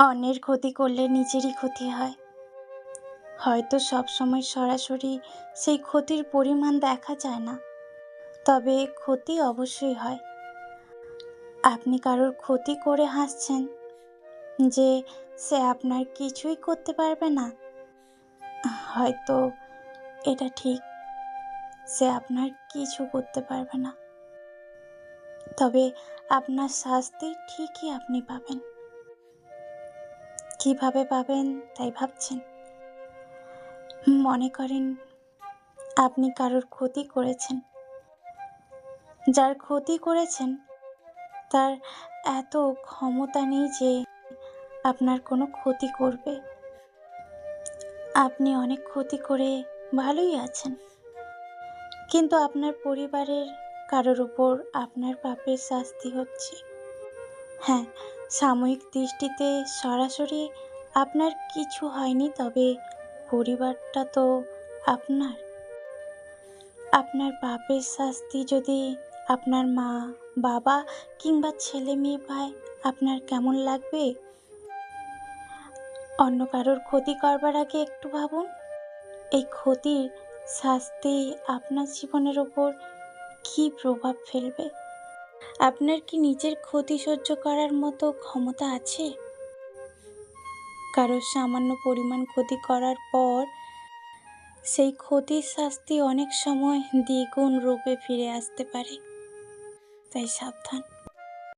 অন্যের ক্ষতি করলে নিজেরই ক্ষতি হয়। হয়তো সব সময় সরাসরি সেই ক্ষতির পরিমাণ দেখা যায় না, তবে ক্ষতি অবশ্যই হয়। আপনি কারোর ক্ষতি করে হাসছেন যে সে আপনার কিছুই করতে পারবে না, হয়তো এটা ঠিক, সে আপনার কিছু করতে পারবে না। তবে আপনার শাস্তি ঠিকই আপনি পাবেন। কীভাবে পাবেন তাই ভাবছেন? মনে করেন আপনি কারোর ক্ষতি করেছেন। যার ক্ষতি করেছেন, তার এত ক্ষমতা নেই যে আপনার কোনো ক্ষতি করবে। আপনি অনেক ক্ষতি করে ভালোই আছেন। কিন্তু আপনার পরিবারের কারোর উপর আপনার পাপের শাস্তি হচ্ছে। হ্যাঁ সাময়িক দৃষ্টিতে সরাসরি আপনার কিছু হয়নি, তবে পরিবারটা তো আপনার। আপনার পাপের শাস্তি যদি আপনার মা, বাবা কিংবা ছেলে মেয়ে পায়, আপনার কেমন লাগবে? অন্য কারোর ক্ষতি করবার আগে একটু ভাবুন। এই ক্ষতির শাস্তি আপনার জীবনের ওপর কী প্রভাব ফেলবে? আপনার কি নিজের ক্ষতি সহ্য করার মতো ক্ষমতা আছে? কারোর সামান্য পরিমাণ ক্ষতি করার পর সেই ক্ষতির শাস্তি অনেক সময় দ্বিগুণ রূপে ফিরে আসতে পারে। তাই সাবধান।